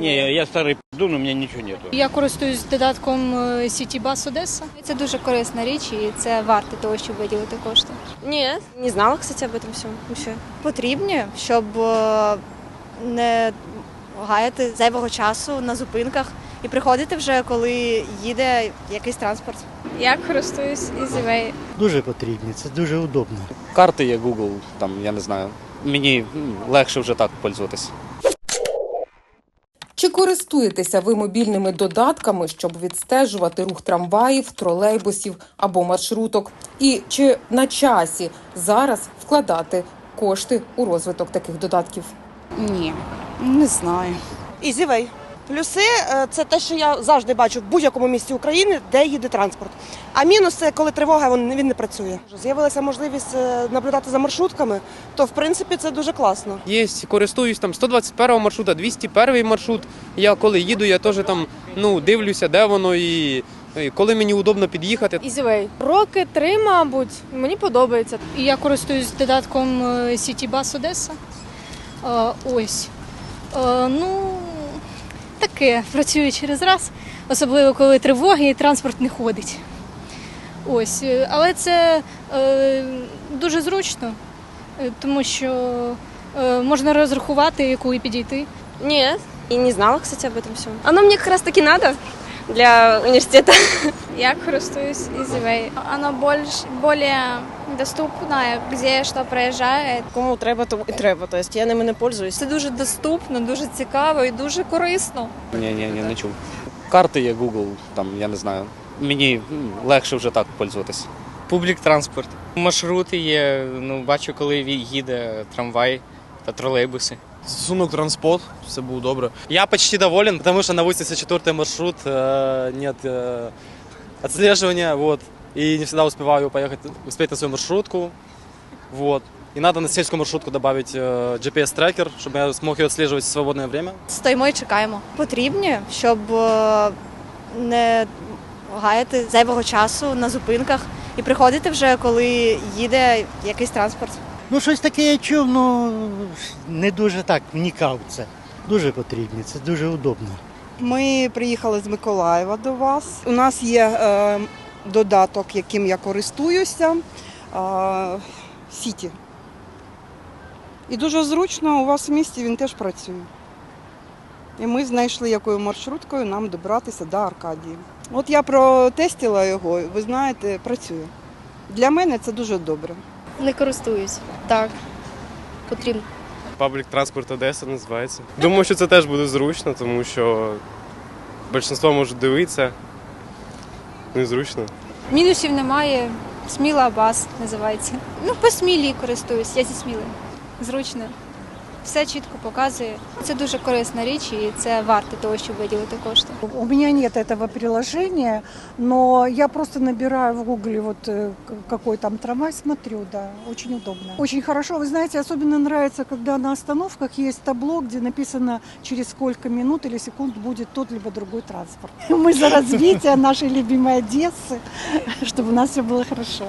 Не, я старый пизду, но у меня ничего нету. Я користуюсь додатком е, City Bus Одеса. Це дуже корисна річ і це варто того, щоб виділити кошти. Нет, не знала, кстати, об этом всем вообще. потрібні, щоб е, не гаяти зайвого часу на зупинках і приходити вже, коли їде якийсь транспорт. Я користуюсь EasyWay. Дуже потрібні, це дуже удобно. Карти є Google, там я не знаю. Мені легше вже так пользуватися. Чи користуєтеся ви мобільними додатками, щоб відстежувати рух трамваїв, тролейбусів або маршруток? І чи на часі зараз вкладати кошти у розвиток таких додатків? Ні, не знаю. Ізівей. Плюси е, це те, що я завжди бачу в будь-якому місці України, де їде транспорт. А мінус це коли тривога, він, він не працює. З'явилася можливість е, наблюдати за маршрутками, то в принципі це дуже класно. Є, користуюсь там 121 маршрута, 201 маршрут. Я коли їду, я теж там ну дивлюся, де воно і, коли мені удобно під'їхати. EasyWay. Роки три, мабуть. Мені подобається. І я користуюсь додатком е, City Одеса. Ось. Ну, таке, працюю через раз, особливо коли тривоги і транспорт не ходить. Ось. е, Але це е, дуже зручно, е, тому що е, можна розрахувати, і підійти. Ні, і не знала, кстати, об этом всьому. Оно мені якраз раз таки надо для университета. Я користуюсь EasyWay. Оно больше, более доступное, где что проезжает. Кому треба, тому і треба. Тобто я ними не пользуюсь. Це дуже доступно, дуже цікаво і дуже корисно. Ні, ні, ні, не чув. Карти є Google, там я не знаю. Мені легше вже так пользуватися. Публік транспорт. Маршрути є, ну бачу, коли їде трамвай тролейбуси. Сунок транспорт, все было добро. Я почти доволен, потому что на 84 маршрут э, нет э, отслеживания, вот. И не всегда успеваю поехать, успеть на свою маршрутку, вот. И надо на сельскую маршрутку добавить э, GPS-трекер, чтобы я смог ее отслеживать в свободное время. Стоїмо і чекаємо. Потрібні, щоб е, не гаяти зайвого часу на зупинках і приходити вже, коли їде якийсь транспорт. Ну, щось таке я чув, ну не дуже так вникав це. Дуже потрібні, це дуже удобно. Ми приїхали з Миколаєва до вас. У нас є е, додаток, яким я користуюся. Е, Сіті. І дуже зручно у вас в місті він теж працює. І ми знайшли, якою маршруткою нам добратися до Аркадії. От я протестила його, ви знаєте, працює. Для мене це дуже добре. Не користуюсь. Так. Потрібно. Паблік транспорт Одеса називається. Думаю, що це теж буде зручно, тому що більшість можуть дивитися. Ну, зручно. Мінусів немає. Сміла бас називається. Ну, по смілі користуюсь, я зі сміли. Зручно Все чітко показує. Це дуже корисна річ і це варто того, щоб виділити кошти. У меня нет этого приложения, но я просто набираю в гугле вот э, к- какой там трамвай, смотрю, да, очень удобно. Очень хорошо, вы знаете, особенно нравится, когда на остановках есть табло, где написано, через сколько минут или секунд будет тот либо другой транспорт. Мы за развитие нашей любимой Одессы, чтобы у нас все было хорошо.